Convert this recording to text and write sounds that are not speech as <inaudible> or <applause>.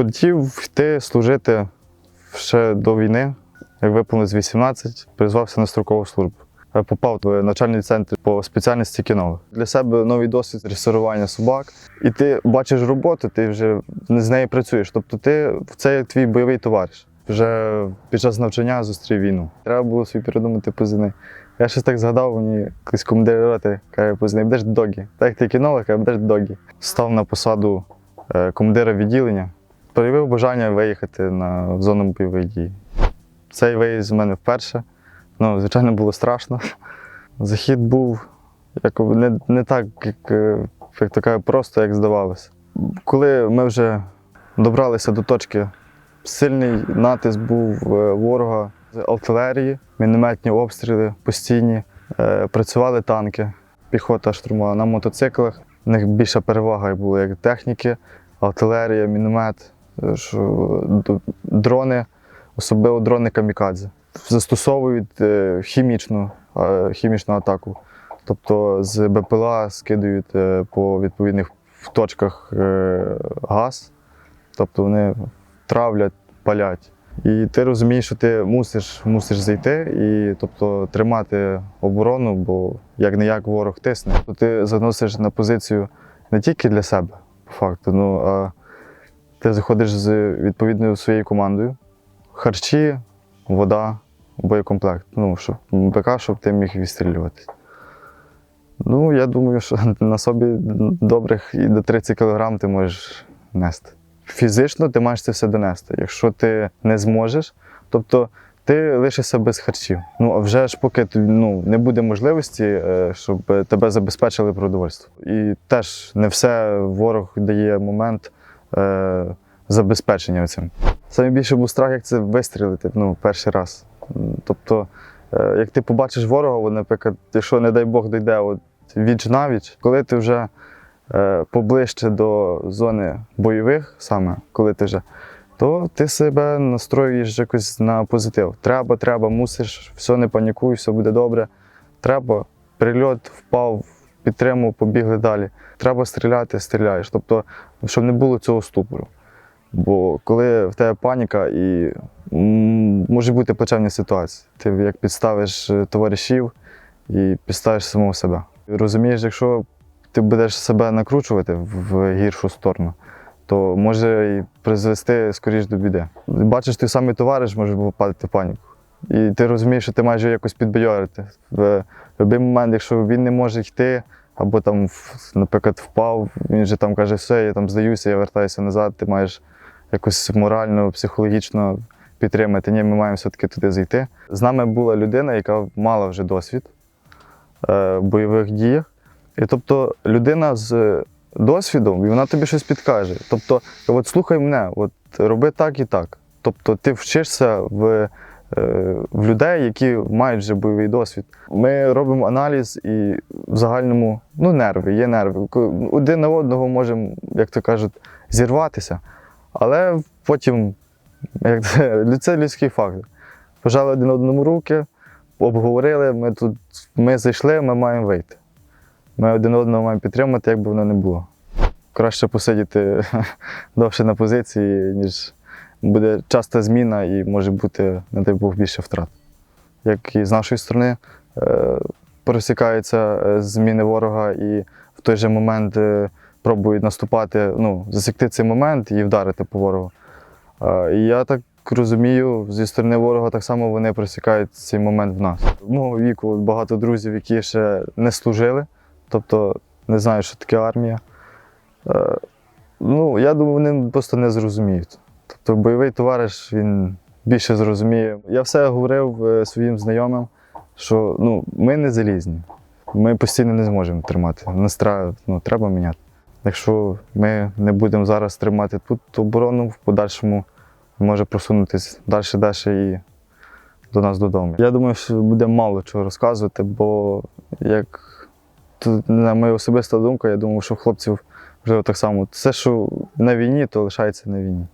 Хотів йти служити ще до війни, як виповнилось 18, призвався на строкову службу. Попав в навчальний центр по спеціальності кінолог. Для себе новий досвід дресирування собак. І ти бачиш роботу, ти вже з нею працюєш. Тобто ти це твій бойовий товариш. Вже під час навчання зустрів війну. Треба було собі придумати позивний. Я щось так згадав, мені якийсь командир роти каже, позивний, будеш догі. Так ти кінолог, а будеш догі. Став на посаду е, командира відділення. Проявив бажання виїхати на зону бойових дій. Цей виїзд в мене вперше. Ну, звичайно, було страшно. Захід був як, не, не так, як, е, як то просто, як здавалося. Коли ми вже добралися до точки, сильний натиск був е, ворога з артилерії, мінометні обстріли постійні, е, працювали танки, піхота штурмувала на мотоциклах. У них більша перевага була як техніки, артилерія, міномет, що дрони, особливо дрони камікадзе. Застосовують е, хімічну, е, хімічну атаку. Тобто з БПЛА скидують е, по відповідних точках газ, тобто вони травлять, палять. І ти розумієш, що ти мусиш, мусиш зайти і тобто, тримати оборону, бо як не як ворог тисне. То ти заносиш на позицію не тільки для себе, по факту, ну а ти заходиш з відповідною своєю командою. Харчі, вода, боєкомплект. Ну, щоб БК, щоб ти міг відстрілюватись. Ну, я думаю, що на собі добрих і до 30 кг ти можеш нести. Фізично ти маєш це все донести. Якщо ти не зможеш, тобто ти лишишся без харчів. Ну а вже ж поки ну, не буде можливості, е, щоб тебе забезпечили продовольство. І теж не все ворог дає момент е, забезпечення цим. Саме більше був страх, як це вистрілити ну, перший раз. Тобто, е, як ти побачиш ворога, наприклад, якщо, не дай Бог, дійде от, віч навіч, коли ти вже е, поближче до зони бойових, саме коли ти вже, то ти себе настроюєш якось на позитив. Треба, треба, мусиш, все не панікуй, все буде добре. Треба, прильот впав, підтримав, побігли далі. Треба стріляти, стріляєш. Тобто, щоб не було цього ступору. Бо коли в тебе паніка і може бути плачевні ситуації. Ти як підставиш е, товаришів і підставиш самого себе. Розумієш, якщо ти будеш себе накручувати в гіршу сторону, то може і призвести скоріш до біди. Бачиш, той самий товариш може попадати в паніку. І ти розумієш, що ти маєш якось підбадьорити. В будь-який момент, якщо він не може йти, або там, наприклад, впав, він же там каже, все, я там здаюся, я вертаюся назад, ти маєш якось морально, психологічно підтримати. Ні, ми маємо все-таки туди зайти. З нами була людина, яка мала вже досвід е, в бойових діях. І тобто людина з досвідом, і вона тобі щось підкаже. Тобто, от слухай мене, от роби так і так. Тобто ти вчишся в, е, в людей, які мають вже бойовий досвід. Ми робимо аналіз і в загальному ну, нерви, є нерви. Один на одного можемо, як то кажуть, зірватися. Але потім, як <laughs> це, людський фактор. Пожали один одному руки, обговорили, ми тут ми зайшли, ми маємо вийти. Ми один одного маємо підтримати, як би воно не було. Краще посидіти <laughs> довше на позиції, ніж буде часта зміна і може бути, не дай Бог, більше втрат. Як і з нашої сторони е, просікаються е, зміни ворога і в той же момент е, пробують наступати, ну, засікти цей момент і вдарити по ворогу. І я так розумію, зі сторони ворога так само вони просікають цей момент в нас. Мого віку багато друзів, які ще не служили, тобто не знають, що таке армія. Ну, я думаю, вони просто не зрозуміють. Тобто бойовий товариш він більше зрозуміє. Я все говорив е, своїм знайомим, що ну, ми не залізні. Ми постійно не зможемо тримати. Нас треба, ну, треба міняти. Якщо ми не будемо зараз тримати тут оборону, в подальшому може просунутися далі, далі і до нас додому. Я думаю, що буде мало чого розказувати, бо як тут, на моя особиста думка, я думаю, що хлопців вже так само. Все, що на війні, то лишається на війні.